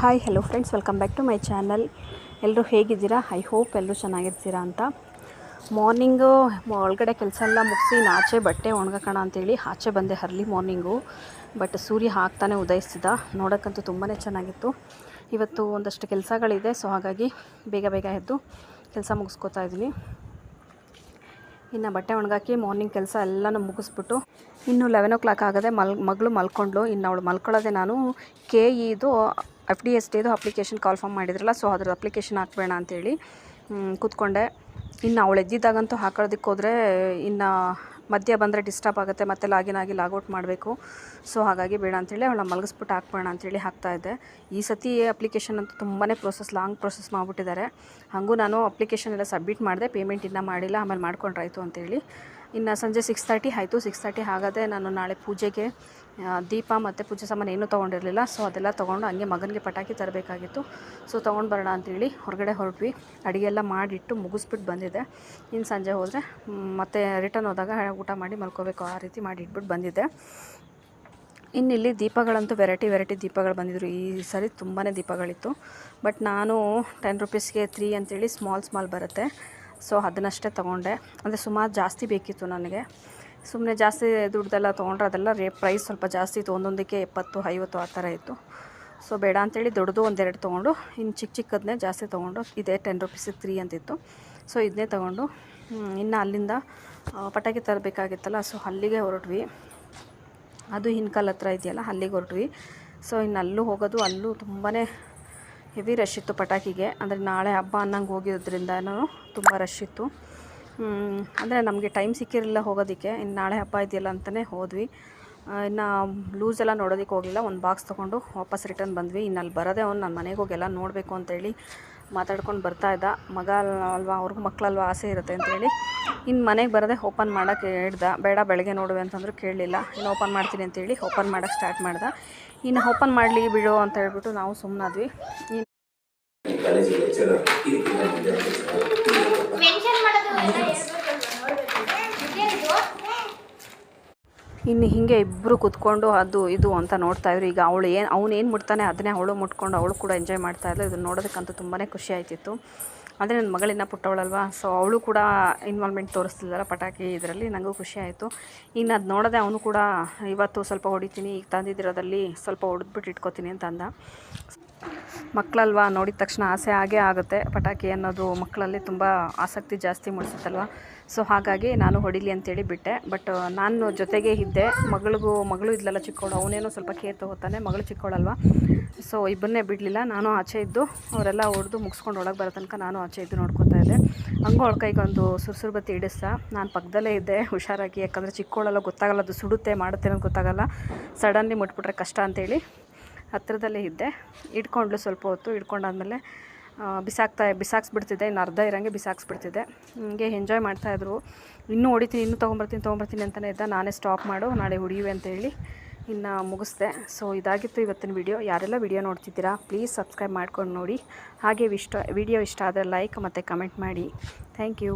Hi hello friends welcome back to my channel ಎಲ್ಲರೂ ಹೇಗಿದ್ದೀರಾ? I hope ಎಲ್ಲರೂ ಚೆನ್ನಾಗಿರ್ತೀರಾ ಅಂತ. ಮಾರ್ನಿಂಗು ಒಳಗಡೆ ಕೆಲಸ ಎಲ್ಲ ಮುಗಿಸಿ ಆಚೆ ಬಟ್ಟೆ ಒಣಗಕೋಣ ಅಂತೇಳಿ ಆಚೆ ಬಂದೆ ಅರ್ಲಿ ಮಾರ್ನಿಂಗು ಬಟ್ ಸೂರ್ಯ ಹಾಕ್ತಾನೆ ಉದಯಿಸ್ತಿದ್ದ ನೋಡೋಕ್ಕಂತೂ ತುಂಬಾ ಚೆನ್ನಾಗಿತ್ತು. ಇವತ್ತು ಒಂದಷ್ಟು ಕೆಲಸಗಳಿದೆ ಸೊ ಹಾಗಾಗಿ ಬೇಗ ಬೇಗ ಎದ್ದು ಕೆಲಸ ಮುಗಿಸ್ಕೋತಾ ಇದ್ದೀನಿ. ಇನ್ನು ಬಟ್ಟೆ ಒಣಗಾಕಿ ಮಾರ್ನಿಂಗ್ ಕೆಲಸ ಎಲ್ಲನೂ ಮುಗಿಸ್ಬಿಟ್ಟು ಇನ್ನು ಲೆವೆನ್ ಓ ಕ್ಲಾಕ್ ಆಗದೆ ಮಲ್, ಮಗಳು ಮಲ್ಕೊಂಡ್ಳು. ಇನ್ನು ಅವಳು ಮಲ್ಕೊಳ್ಳೋದೆ ನಾನು ಕೆ ಇದು ಎಫ್ ಡಿ ಎಸ್ ಟಿದು ಅಪ್ಲಿಕೇಶನ್ ಕಾಲ್ ಫಾರ್ಮ್ ಮಾಡಿದ್ರಲ್ಲ ಸೊ ಅದ್ರ ಅಪ್ಲಿಕೇಶನ್ ಹಾಕ್ಬೇಡ ಅಂತೇಳಿ ಕೂತ್ಕೊಂಡೆ. ಇನ್ನು ಅವಳು ಎದ್ದಿದ್ದಾಗಂತೂ ಹಾಕೊಳ್ಳೋದಕ್ಕೆ ಹೋದರೆ ಇನ್ನು ಮಧ್ಯ ಬಂದರೆ ಡಿಸ್ಟರ್ಬ್ ಆಗುತ್ತೆ, ಮತ್ತೆ ಲಾಗಿನ್ ಆಗಿ ಲಾಗೌಟ್ ಮಾಡಬೇಕು. ಸೊ ಹಾಗಾಗಿ ಬೇಡ ಅಂತೇಳಿ ಅವಳ ಮಲಗಿಸ್ಬಿಟ್ಟು ಹಾಕ್ಬೇಡ ಅಂತೇಳಿ ಹಾಕ್ತಾ ಇದ್ದೆ. ಈ ಸತಿ ಅಪ್ಲಿಕೇಶನ್ ಅಂತೂ ತುಂಬಾ ಪ್ರೋಸೆಸ್ ಲಾಂಗ್ ಪ್ರೋಸೆಸ್ ಮಾಡಿಬಿಟ್ಟಿದ್ದಾರೆ. ಹಾಗೂ ನಾನು ಅಪ್ಲಿಕೇಶನ್ ಎಲ್ಲ ಸಬ್ಮಿಟ್ ಮಾಡಿದೆ ಪೇಮೆಂಟ್ ಇನ್ನೂ ಮಾಡಿಲ್ಲ, ಆಮೇಲೆ ಮಾಡ್ಕೊಂಡ್ರಾಯ್ತು ಅಂತೇಳಿ. ಇನ್ನು ಸಂಜೆ ಸಿಕ್ಸ್ ತರ್ಟಿ ಆಯಿತು ಸಿಕ್ಸ್ ತರ್ಟಿ ಆಗದೆ ನಾನು ನಾಳೆ ಪೂಜೆಗೆ ದೀಪ ಮತ್ತು ಪೂಜೆ ಸಾಮಾನು ಏನೂ ತೊಗೊಂಡಿರಲಿಲ್ಲ. ಸೊ ಅದೆಲ್ಲ ತೊಗೊಂಡು ಹಂಗೆ ಮಗನಿಗೆ ಪಟಾಕಿ ತರಬೇಕಾಗಿತ್ತು. ಸೊ ತೊಗೊಂಡು ಬರೋಣ ಅಂತೇಳಿ ಹೊರಗಡೆ ಹೊರಟ್ವಿ. ಅಡುಗೆ ಎಲ್ಲ ಮಾಡಿಟ್ಟು ಮುಗಿಸ್ಬಿಟ್ಟು ಬಂದಿದ್ದೆ. ಇನ್ನು ಸಂಜೆ ಹೋದರೆ ಮತ್ತೆ ರಿಟರ್ನ್ ಹೋದಾಗ ಊಟ ಮಾಡಿ ಮಲ್ಕೋಬೇಕು. ಆ ರೀತಿ ಮಾಡಿ ಇಟ್ಬಿಟ್ಟು ಬಂದಿದ್ದೆ. ಇನ್ನು ಇಲ್ಲಿ ದೀಪಗಳಂತೂ ವೆರೈಟಿ ವೆರೈಟಿ ದೀಪಗಳು ಬಂದಿದ್ರು. ಈ ಸರಿ ತುಂಬಾ ದೀಪಗಳಿತ್ತು. ಬಟ್ ನಾನು ಟೆನ್ ರುಪೀಸ್ಗೆ ತ್ರೀ ಅಂತೇಳಿ ಸ್ಮಾಲ್ ಸ್ಮಾಲ್ ಬರುತ್ತೆ. ಸೊ ಅದನ್ನಷ್ಟೇ ತೊಗೊಂಡೆ. ಅಂದರೆ ಸುಮಾರು ಜಾಸ್ತಿ ಬೇಕಿತ್ತು ನನಗೆ. ಸುಮ್ಮನೆ ಜಾಸ್ತಿ ದುಡ್ಡೆಲ್ಲ ತೊಗೊಂಡ್ರೆ ಅದೆಲ್ಲ ರೇ ಪ್ರೈಸ್ ಸ್ವಲ್ಪ ಜಾಸ್ತಿ ಇತ್ತು. ಒಂದೊಂದಕ್ಕೆ ಎಪ್ಪತ್ತು, ಐವತ್ತು ಆ ಥರ ಇತ್ತು. ಸೊ ಬೇಡ ಅಂತೇಳಿ ದೊಡ್ಡದು ಒಂದೆರಡು ತೊಗೊಂಡು, ಇನ್ನು ಚಿಕ್ಕ ಚಿಕ್ಕದನ್ನೇ ಜಾಸ್ತಿ ತೊಗೊಂಡು, ಇದೇ ಟೆನ್ ರುಪೀಸಿಗೆ ತ್ರೀ ಅಂತಿತ್ತು. ಸೊ ಇದನ್ನೇ ತೊಗೊಂಡು ಇನ್ನು ಅಲ್ಲಿಂದ ಪಟಾಕಿ ತರಬೇಕಾಗಿತ್ತಲ್ಲ ಸೊ ಅಲ್ಲಿಗೆ ಹೊರಟ್ವಿ. ಅದು ಹಿನ್ಕಲ್ ಹತ್ರ ಇದೆಯಲ್ಲ, ಅಲ್ಲಿಗೆ ಹೊರಟ್ವಿ. ಸೊ ಇನ್ನು ಅಲ್ಲೂ ಹೋಗೋದು, ಅಲ್ಲೂ ತುಂಬಾ ಹೆವಿ ರಶ್ ಇತ್ತು ಪಟಾಕಿಗೆ. ಅಂದರೆ ನಾಳೆ ಹಬ್ಬ ಅನ್ನಂಗೆ ಹೋಗಿರೋದ್ರಿಂದ ತುಂಬ ರಶ್ ಇತ್ತು. ಅಂದರೆ ನಮಗೆ ಟೈಮ್ ಸಿಕ್ಕಿರಲಿಲ್ಲ ಹೋಗೋದಕ್ಕೆ. ಇನ್ನು ನಾಳೆ ಹಬ್ಬ ಇದೆಯಲ್ಲ ಅಂತಲೇ ಹೋದ್ವಿ. ಇನ್ನು ಲೂಸ್ ಎಲ್ಲ ನೋಡೋದಕ್ಕೆ ಹೋಗಲಿಲ್ಲ. ಒಂದು ಬಾಕ್ಸ್ ತೊಗೊಂಡು ವಾಪಸ್ ರಿಟರ್ನ್ ಬಂದ್ವಿ. ಇನ್ನು ಅಲ್ಲಿ ಬರೋದೇ ಅವ್ನು. ನನ್ನ ಮನೆಗೆ ಹೋಗಿ ಎಲ್ಲ ನೋಡಬೇಕು ಅಂತೇಳಿ ಮಾತಾಡ್ಕೊಂಡು ಬರ್ತಾ ಇದ್ದ. ಮಗ ಅಲ್ವಾ- ಅವ್ರಿಗೂ ಮಕ್ಕಳಲ್ವಾ ಆಸೆ ಇರುತ್ತೆ ಅಂತೇಳಿ ಇನ್ನು ಮನೆಗೆ ಬರೋದೇ ಓಪನ್ ಮಾಡೋಕ್ಕೆ ಹೇಳ್ದ. ಬೇಡ, ಬೆಳಗ್ಗೆ ನೋಡುವೆ ಅಂತಂದ್ರು ಕೇಳಲಿಲ್ಲ. ಇನ್ನು ಓಪನ್ ಮಾಡ್ತೀನಿ ಅಂತೇಳಿ ಓಪನ್ ಮಾಡೋಕ್ಕೆ ಸ್ಟಾರ್ಟ್ ಮಾಡ್ದೆ. ಇನ್ನು ಓಪನ್ ಮಾಡಲಿ ಬಿಡು ಅಂತ ಹೇಳ್ಬಿಟ್ಟು ನಾವು ಸುಮ್ಮನಾದ್ವಿ ಇನ್ನು ಹೀಗೆ ಇಬ್ಬರು ಕೂತ್ಕೊಂಡು ಅದು ಇದು ಅಂತ ನೋಡ್ತಾ ಇದ್ರು. ಈಗ ಅವಳು ಏನು ಅವ್ನು ಏನು ಮುಟ್ತಾನೆ ಅದನ್ನೇ ಅವಳು ಮುಟ್ಕೊಂಡು ಅವಳು ಕೂಡ ಎಂಜಾಯ್ ಮಾಡ್ತಾ ಇದ್ಲು. ಇದನ್ನು ನೋಡೋದಕ್ಕಂತೂ ತುಂಬಾ ಖುಷಿ ಆಯ್ತಿತ್ತು. ಆದರೆ ನನ್ನ ಮಗಳಿನ್ನ ಪುಟ್ಟವಳಲ್ವಾ? ಸೊ ಅವಳು ಕೂಡ ಇನ್ವಾಲ್ವ್ಮೆಂಟ್ ತೋರಿಸ್ತಿದ್ದಾರ ಪಟಾಕಿ ಇದರಲ್ಲಿ. ನನಗೂ ಖುಷಿ ಆಯಿತು. ಇನ್ನು ಅದು ನೋಡದೆ ಅವನು ಕೂಡ, ಇವತ್ತು ಸ್ವಲ್ಪ ಹೊಡಿತೀನಿ, ಈಗ ತಂದಿದ್ದಿರೋದಲ್ಲಿ ಸ್ವಲ್ಪ ಹೊಡೆದ್ಬಿಟ್ಟು ಇಟ್ಕೋತೀನಿ ಅಂತ ಅಂದ ಮಕ್ಕಳಲ್ವಾ ನೋಡಿದ ತಕ್ಷಣ ಆಸೆ ಆಗೇ ಆಗುತ್ತೆ. ಪಟಾಕಿ ಅನ್ನೋದು ಮಕ್ಕಳಲ್ಲಿ ತುಂಬ ಆಸಕ್ತಿ ಜಾಸ್ತಿ ಮೂಡಿಸುತ್ತಲ್ವ? ಸೊ ಹಾಗಾಗಿ ನಾನು ಹೊಡಿಲಿ ಅಂತೇಳಿ ಬಿಟ್ಟೆ. ಬಟ್ ನಾನು ಜೊತೆಗೆ ಇದ್ದೆ. ಮಗಳಿಗೂ, ಮಗಳು ಇದ್ಲಲ್ಲ ಚಿಕ್ಕವಳು ಅವನೇನೋ ಸ್ವಲ್ಪ ಕೇರ್ ತೊಗೋತಾನೆ. ಮಗಳು ಚಿಕ್ಕವಳಲ್ವ ಸೊ ಇಬ್ಬರನ್ನೇ ಬಿಡಲಿಲ್ಲ. ನಾನು ಆಚೆ ಇದ್ದು, ಅವರೆಲ್ಲ ಹೊಡೆದು ಮುಗಿಸ್ಕೊಂಡು ಒಳಗೆ ಬರೋ ತನಕ ನಾನು ಆಚೆ ಇದ್ದು ನೋಡ್ಕೊತಾ ಇದ್ದೆ. ಹಂಗೆ ಅವಳ ಕೈಗೊಂದು ಸುರ್ಸುರು ಬತ್ತಿ ಇಡಿಸ್ತ ನಾನು ಪಕ್ಕದಲ್ಲೇ ಇದ್ದೆ. ಹುಷಾರಾಗಿ, ಯಾಕಂದರೆ ಚಿಕ್ಕವಳೆಲ್ಲ ಗೊತ್ತಾಗಲ್ಲ ಅದು ಸುಡುತ್ತೆ, ಮಾಡುತ್ತೆ ಅನ್ನೋದು ಗೊತ್ತಾಗಲ್ಲ. ಸಡನ್ಲಿ ಮುಟ್ಬಿಟ್ರೆ ಕಷ್ಟ ಅಂತೇಳಿ ಹತ್ರದಲ್ಲೇ ಇದ್ದೆ. ಇಟ್ಕೊಂಡ್ಲು ಸ್ವಲ್ಪ ಹೊತ್ತು ಹಿಡ್ಕೊಂಡಾದ್ಮೇಲೆ ಬಿಸಾಕ್ತಾ, ಬಿಸಾಕ್ಸ್ಬಿಡ್ತಿದ್ದೆ. ಇನ್ನು ಅರ್ಧ ಇರೋಂಗೆ ಬಿಸಾಕ್ಸ್ಬಿಡ್ತಿದ್ದೆ. ಹಿಂಗೆ ಎಂಜಾಯ್ ಮಾಡ್ತಾಯಿದ್ರು. ಇನ್ನೂ ಹೊಡಿತೀನಿ, ಇನ್ನೂ ತೊಗೊಂಬರ್ತೀನಿ ತೊಗೊಂಬರ್ತೀನಿ ಅಂತಲೇ ಇದ್ದ. ನಾನೇ ಸ್ಟಾಪ್ ಮಾಡು, ನಾಳೆ ಹೊಡಿಯುವೆ ಅಂತೇಳಿ ಇನ್ನು ಮುಗಿಸ್ದೆ. ಸೊ ಇದಾಗಿತ್ತು ಇವತ್ತಿನ ವಿಡಿಯೋ ಯಾರೆಲ್ಲ ವಿಡಿಯೋ ನೋಡ್ತಿದ್ದೀರಾ ಪ್ಲೀಸ್ ಸಬ್ಸ್ಕ್ರೈಬ್ ಮಾಡ್ಕೊಂಡು ನೋಡಿ. ಹಾಗೆ ಇಷ್ಟ ವಿಡಿಯೋ ಇಷ್ಟ ಆದರೆ ಲೈಕ್ ಮತ್ತು ಕಮೆಂಟ್ ಮಾಡಿ. Thank you